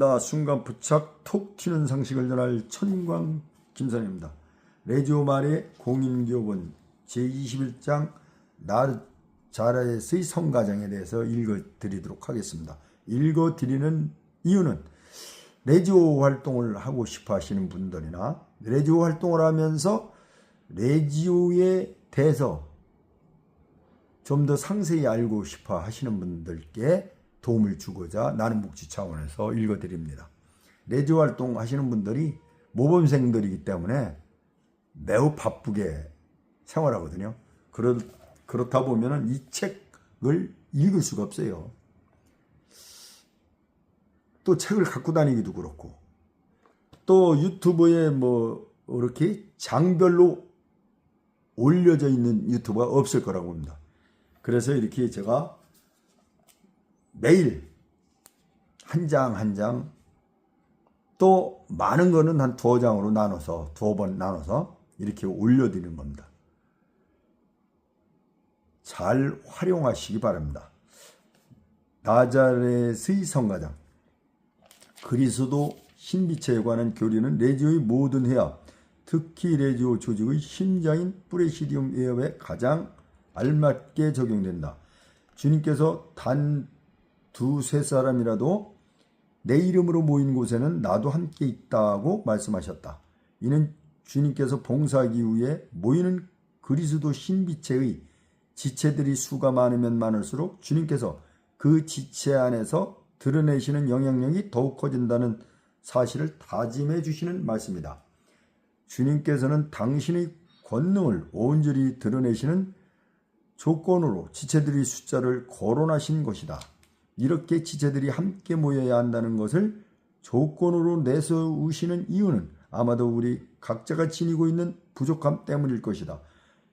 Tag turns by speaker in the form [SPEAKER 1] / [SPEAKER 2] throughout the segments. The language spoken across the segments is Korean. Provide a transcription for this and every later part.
[SPEAKER 1] 나 순간 부착 톡 튀는 상식을 전할 천광 김선입니다. 레지오 말의 공인교본 제21장 나자라에서의 성가정에 대해서 읽어드리도록 하겠습니다. 읽어드리는 이유는 레지오 활동을 하고 싶어 하시는 분들이나 레지오 활동을 하면서 레지오에 대해서 좀 더 상세히 알고 싶어 하시는 분들께 도움을 주고자 나는 묵지 차원에서 읽어드립니다. 레지오 활동 하시는 분들이 모범생들이기 때문에 매우 바쁘게 생활하거든요. 그렇, 그렇다 보면 이 책을 읽을 수가 없어요. 또 책을 갖고 다니기도 그렇고 또 유튜브에 뭐 이렇게 장별로 올려져 있는 유튜브가 없을 거라고 봅니다. 그래서 이렇게 제가 매일 한 장 한 장 또 많은 거는 한 두어 장으로 나눠서 두어 번 나눠서 이렇게 올려드리는 겁니다. 잘 활용하시기 바랍니다. 나자렛의 성가장 그리스도 신비체에 관한 교리는 레지오의 모든 회합, 특히 레지오 조직의 심장인 프레시디움 회합에 가장 알맞게 적용된다. 주님께서 단 두세 사람이라도 내 이름으로 모인 곳에는 나도 함께 있다고 말씀하셨다. 이는 주님께서 봉사하기 위해 모이는 그리스도 신비체의 지체들이 수가 많으면 많을수록 주님께서 그 지체 안에서 드러내시는 영향력이 더욱 커진다는 사실을 다짐해 주시는 말씀이다. 주님께서는 당신의 권능을 온전히 드러내시는 조건으로 지체들의 숫자를 거론하신 것이다. 이렇게 지체들이 함께 모여야 한다는 것을 조건으로 내세우시는 이유는 아마도 우리 각자가 지니고 있는 부족함 때문일 것이다.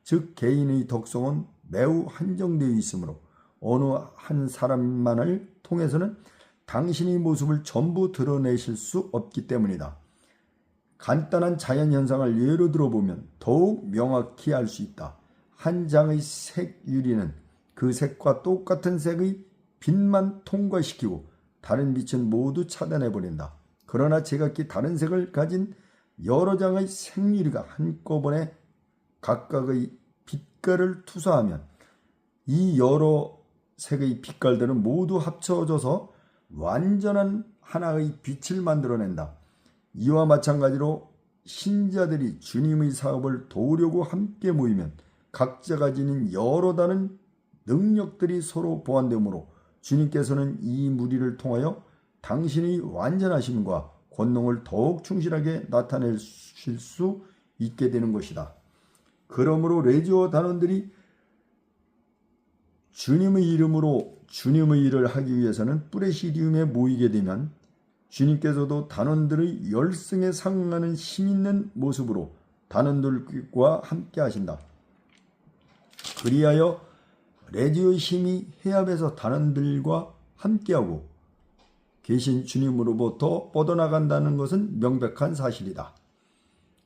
[SPEAKER 1] 즉 개인의 덕성은 매우 한정되어 있으므로 어느 한 사람만을 통해서는 당신의 모습을 전부 드러내실 수 없기 때문이다. 간단한 자연 현상을 예로 들어보면 더욱 명확히 알 수 있다. 한 장의 색 유리는 그 색과 똑같은 색의 빛만 통과시키고 다른 빛은 모두 차단해 버린다. 그러나 제각기 다른 색을 가진 여러 장의 색유리가 한꺼번에 각각의 빛깔을 투사하면 이 여러 색의 빛깔들은 모두 합쳐져서 완전한 하나의 빛을 만들어낸다. 이와 마찬가지로 신자들이 주님의 사업을 도우려고 함께 모이면 각자가 지닌 여러 다른 능력들이 서로 보완되므로 주님께서는 이 무리를 통하여 당신의 완전하심과 권능을 더욱 충실하게 나타내실 수 있게 되는 것이다. 그러므로 레지오 단원들이 주님의 이름으로 주님의 일을 하기 위해서는 프레시디움에 모이게 되면 주님께서도 단원들의 열성에 상응하는 힘 있는 모습으로 단원들과 함께 하신다. 그리하여 레디오의 힘이 해압에서 단원들과 함께하고 계신 주님으로부터 뻗어나간다는 것은 명백한 사실이다.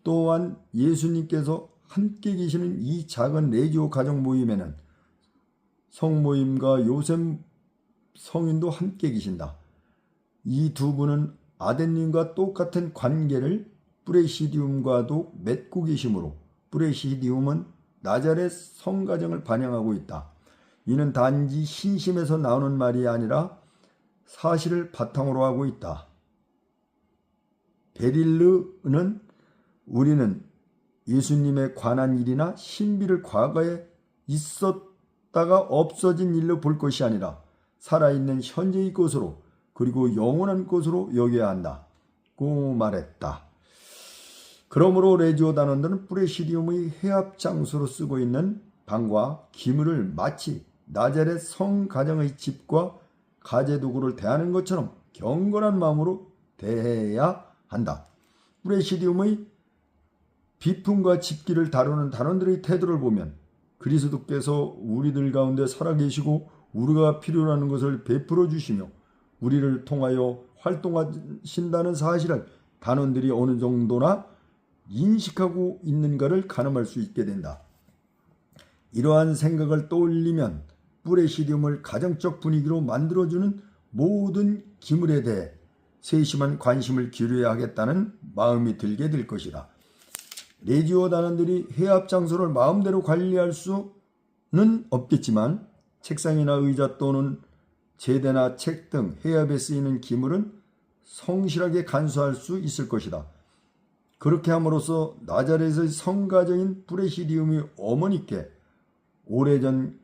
[SPEAKER 1] 또한 예수님께서 함께 계시는 이 작은 레디오 가정 모임에는 성모임과 요셉 성인도 함께 계신다. 이 두 분은 아덴님과 똑같은 관계를 브레시디움과도 맺고 계시므로 브레시디움은 나자렛 성가정을 반영하고 있다. 이는 단지 신심에서 나오는 말이 아니라 사실을 바탕으로 하고 있다. 베릴르는 우리는 예수님에 관한 일이나 신비를 과거에 있었다가 없어진 일로 볼 것이 아니라 살아있는 현재의 것으로 그리고 영원한 것으로 여겨야 한다. 고 말했다. 그러므로 레지오 단원들은 프레시디움의 해합 장소로 쓰고 있는 방과 기물을 마치 나자렛 성 가정의 집과 가재 도구를 대하는 것처럼 경건한 마음으로 대해야 한다. 프레시디움의 비품과 집기를 다루는 단원들의 태도를 보면 그리스도께서 우리들 가운데 살아계시고 우리가 필요로 하는 것을 베풀어 주시며 우리를 통하여 활동하신다는 사실을 단원들이 어느 정도나 인식하고 있는가를 가늠할 수 있게 된다. 이러한 생각을 떠올리면 뿌레시디움을 가정적 분위기로 만들어주는 모든 기물에 대해 세심한 관심을 기울여야 하겠다는 마음이 들게 될 것이다. 레지오 단원들이 회합 장소를 마음대로 관리할 수는 없겠지만 책상이나 의자 또는 제대나 책등 회합에 쓰이는 기물은 성실하게 간수할 수 있을 것이다. 그렇게 함으로써 나자렛의 성가적인 브레시디움이 어머니께 오래전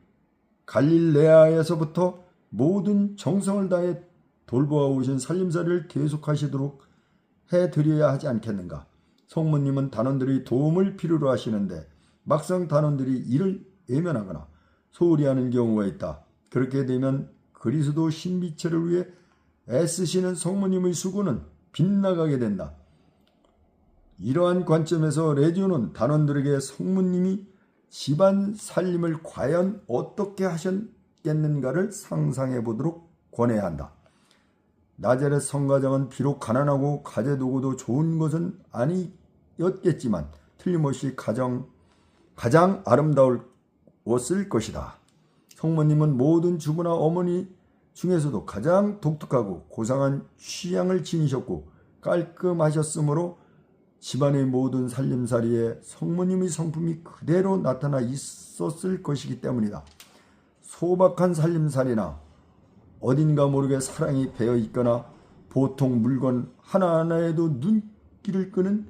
[SPEAKER 1] 갈릴레아에서부터 모든 정성을 다해 돌보아 오신 살림살이를 계속하시도록 해드려야 하지 않겠는가. 성모님은 단원들이 도움을 필요로 하시는데 막상 단원들이 이를 외면하거나 소홀히 하는 경우가 있다. 그렇게 되면 그리스도 신비체를 위해 애쓰시는 성모님의 수고는 빗나가게 된다. 이러한 관점에서 레디오는 단원들에게 성모님이 집안 살림을 과연 어떻게 하셨겠는가를 상상해 보도록 권해야 한다. 나자렛 성가정은 비록 가난하고 가재도구도 좋은 것은 아니었겠지만 틀림없이 가정, 가장 아름다웠을 것이다. 성모님은 모든 주부나 어머니 중에서도 가장 독특하고 고상한 취향을 지니셨고 깔끔하셨으므로 집안의 모든 살림살이에 성모님의 성품이 그대로 나타나 있었을 것이기 때문이다. 소박한 살림살이나 어딘가 모르게 사랑이 배어 있거나 보통 물건 하나하나에도 눈길을 끄는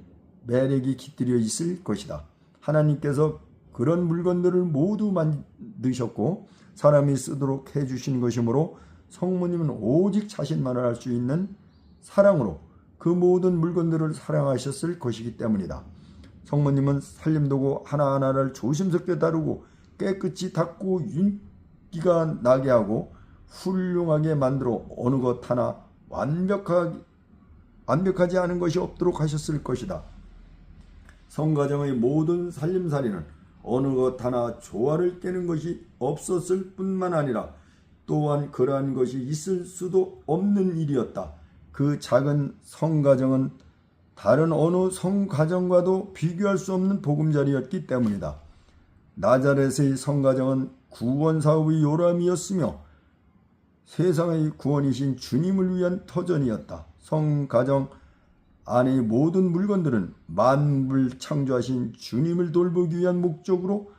[SPEAKER 1] 매력이 깃들여 있을 것이다. 하나님께서 그런 물건들을 모두 만드셨고 사람이 쓰도록 해주신 것이므로 성모님은 오직 자신만을 알 수 있는 사랑으로 그 모든 물건들을 사랑하셨을 것이기 때문이다. 성모님은 살림도구 하나하나를 조심스럽게 다루고 깨끗이 닦고 윤기가 나게 하고 훌륭하게 만들어 어느 것 하나 완벽하게 완벽하지 않은 것이 없도록 하셨을 것이다. 성가정의 모든 살림살이는 어느 것 하나 조화를 깨는 것이 없었을 뿐만 아니라 또한 그러한 것이 있을 수도 없는 일이었다. 그 작은 성가정은 다른 어느 성가정과도 비교할 수 없는 보금자리였기 때문이다. 나자렛의 성가정은 구원 사업의 요람이었으며 세상의 구원이신 주님을 위한 터전이었다. 성가정 안의 모든 물건들은 만물 창조하신 주님을 돌보기 위한 목적으로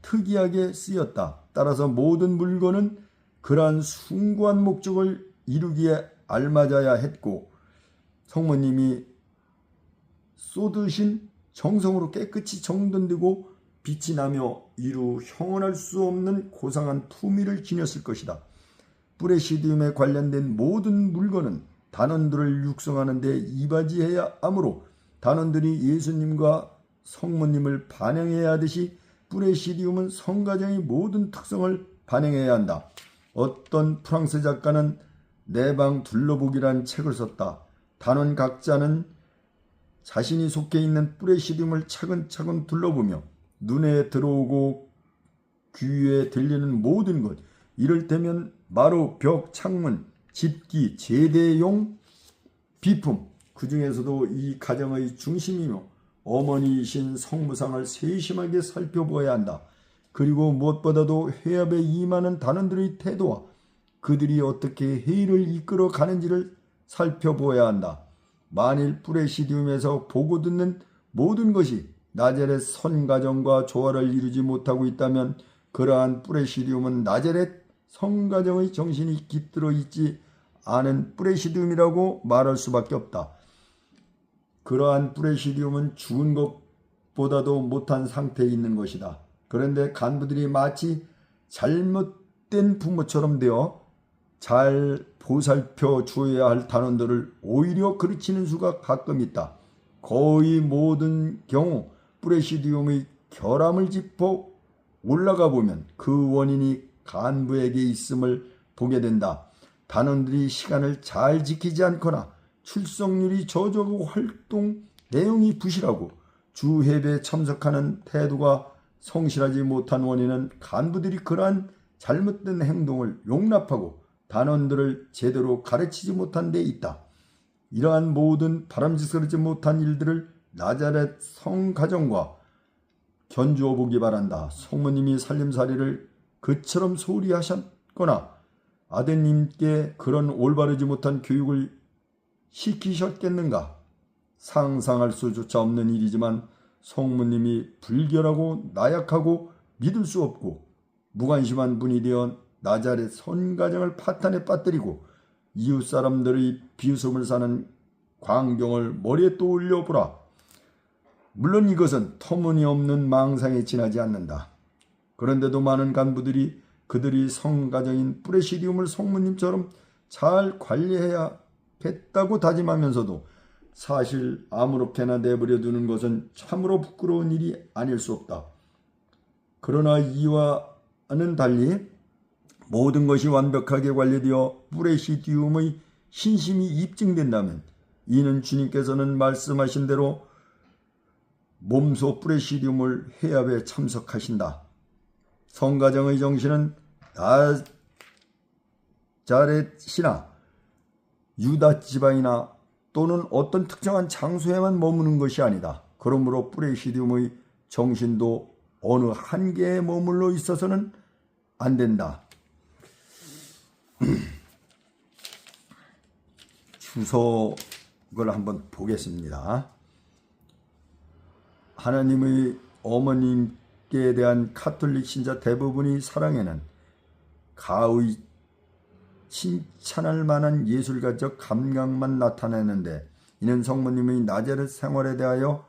[SPEAKER 1] 특이하게 쓰였다. 따라서 모든 물건은 그러한 숭고한 목적을 이루기에 알맞아야 했고 성모님이 쏟으신 정성으로 깨끗이 정돈되고 빛이 나며 이루 형언할 수 없는 고상한 품위를 지녔을 것이다. 브레시디움에 관련된 모든 물건은 단원들을 육성하는 데 이바지해야 하므로 단원들이 예수님과 성모님을 반영해야 하듯이 브레시디움은 성가정의 모든 특성을 반영해야 한다. 어떤 프랑스 작가는 내방 둘러보기란 책을 썼다. 단원 각자는 자신이 속해 있는 브레시디움을 차근차근 둘러보며 눈에 들어오고 귀에 들리는 모든 것, 이를테면 마루, 벽, 창문, 집기, 제대용 비품, 그 중에서도 이 가정의 중심이며 어머니이신 성무상을 세심하게 살펴보아야 한다. 그리고 무엇보다도 회합에 임하는 단원들의 태도와 그들이 어떻게 회의를 이끌어 가는지를 살펴보아야 한다. 만일 프레시디움에서 보고 듣는 모든 것이 나제렛 선가정과 조화를 이루지 못하고 있다면 그러한 프레시디움은 나제렛 성가정의 정신이 깃들어 있지 않은 프레시디움이라고 말할 수밖에 없다. 그러한 프레시디움은 죽은 것보다도 못한 상태에 있는 것이다. 그런데 간부들이 마치 잘못된 부모처럼 되어 잘 보살펴 주어야 할 단원들을 오히려 그르치는 수가 가끔 있다. 거의 모든 경우 프레시디움의 결함을 짚어 올라가 보면 그 원인이 간부에게 있음을 보게 된다. 단원들이 시간을 잘 지키지 않거나 출석률이 저조하고 활동 내용이 부실하고 주회에 참석하는 태도가 성실하지 못한 원인은 간부들이 그러한 잘못된 행동을 용납하고 단원들을 제대로 가르치지 못한 데 있다. 이러한 모든 바람직스럽지 못한 일들을 나자렛 성가정과 견주어 보기 바란다. 성모님이 살림살이를 그처럼 소홀히 하셨거나 아드님께 그런 올바르지 못한 교육을 시키셨겠는가? 상상할 수조차 없는 일이지만 성모님이 불결하고 나약하고 믿을 수 없고 무관심한 분이 되어 나자렛 선가정을 파탄에 빠뜨리고 이웃 사람들의 비웃음을 사는 광경을 머리에 떠올려 보라. 물론 이것은 터무니없는 망상에 지나지 않는다. 그런데도 많은 간부들이 그들이 성가정인 프레시디움을 성모님처럼 잘 관리해야겠다고 다짐하면서도 사실 아무렇게나 내버려 두는 것은 참으로 부끄러운 일이 아닐 수 없다. 그러나 이와는 달리 모든 것이 완벽하게 관리되어 프레시디움의 신심이 입증된다면 이는 주님께서는 말씀하신 대로 몸소 프레시디움을 해압에 참석하신다. 성가정의 정신은 나자렛이나 유다 지방이나 또는 어떤 특정한 장소에만 머무는 것이 아니다. 그러므로 프레시디움의 정신도 어느 한계에 머물러 있어서는 안 된다. 주석을 한번 보겠습니다. 하나님의 어머님께 대한 카톨릭 신자 대부분이 사랑에는 가의 칭찬할 만한 예술가적 감각만 나타내는데 이는 성모님의 나자렛 생활에 대하여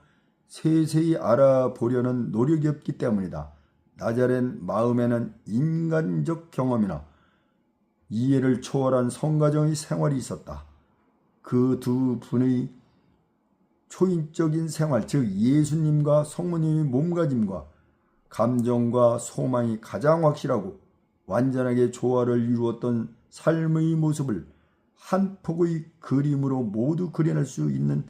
[SPEAKER 1] 세세히 알아보려는 노력이 없기 때문이다. 나자렛 마음에는 인간적 경험이나 이해를 초월한 성가정의 생활이 있었다. 그 두 분의 초인적인 생활, 즉 예수님과 성모님의 몸가짐과 감정과 소망이 가장 확실하고 완전하게 조화를 이루었던 삶의 모습을 한 폭의 그림으로 모두 그려낼 수 있는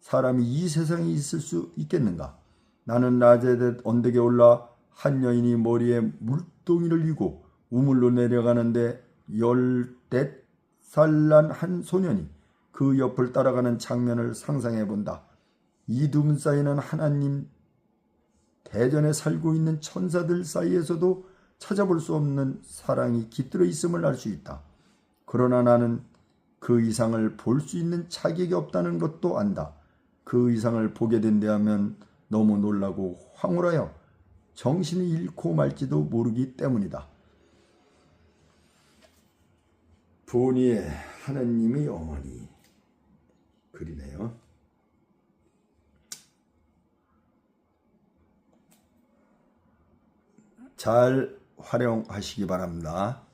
[SPEAKER 1] 사람이 이 세상에 있을 수 있겠는가? 나는 낮에 언덕에 올라 한 여인이 머리에 물동이를 이고 우물로 내려가는데 열댓 살난 한 소년이 그 옆을 따라가는 장면을 상상해 본다. 이두 사이는 하나님 대전에 살고 있는 천사들 사이에서도 찾아볼 수 없는 사랑이 깃들어 있음을 알 수 있다. 그러나 나는 그 이상을 볼 수 있는 자격이 없다는 것도 안다. 그 이상을 보게 된다면 너무 놀라고 황홀하여 정신을 잃고 말지도 모르기 때문이다. 보니의 하나님의 어머니 글이네요. 잘 활용하시기 바랍니다.